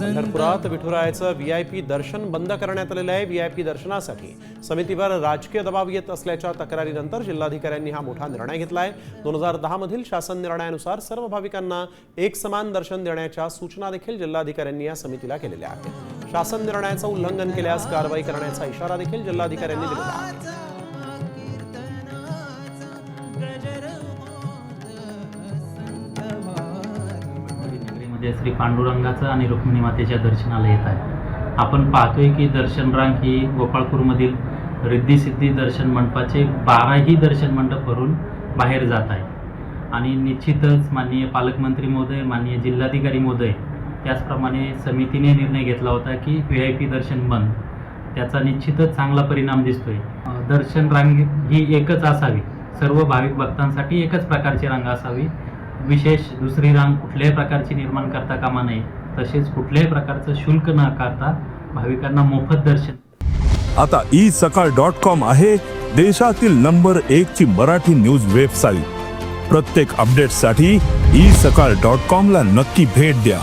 पंढरपुरात विठुरायाचं V I P दर्शन बंद करण्यात आलेलं आहे. व्ही आय पी दर्शनासाठी समितीवर राजकीय दबाव येत असल्याच्या तक्रारीनंतर जिल्हाधिकाऱ्यांनी हा मोठा निर्णय घेतला आहे दोन हजार दहा मधील शासन निर्णयानुसार सर्व भाविकांना एक समान दर्शन देण्याच्या सूचना देखील जिल्हाधिकाऱ्यांनी या समितीला केलेल्या आहेत. शासन निर्णयाचं उल्लंघन केल्यास कारवाई करण्याचा इशारा देखील जिल्हाधिकाऱ्यांनी दिलेला आहे. जे श्री पांडुरंगाचं आणि रुक्मिणी मातेच्या दर्शनाला येत आहे. आपण पाहतोय की दर्शन रांग ही गोपाळपूरमधील रिद्धिसिद्धी दर्शन मंडपाचे बाराही दर्शन मंडप भरून बाहेर जात आहे. आणि निश्चितच माननीय पालकमंत्री महोदय माननीय जिल्हाधिकारी महोदय त्याचप्रमाणे समितीने निर्णय घेतला होता की व्ही आय पी दर्शन बंद. त्याचा निश्चितच चांगला परिणाम दिसतोय. दर्शन रांग ही एकच असावी. सर्व भाविक भक्तांसाठी एकच प्रकारची रांग असावी. विशेष दुसरी रांग कुठल्याही प्रकारची निर्माण करता कामा नये. तसेच कुठल्याही प्रकारचं शुल्क न आकारता भाविकांना मोफत दर्शन. आता ई सकाळ डॉट कॉम आहे देशातील नंबर एक ची मराठी न्यूज वेबसाईट. प्रत्येक अपडेटसाठी ई सकाळ डॉट कॉम ला नक्की भेट द्या.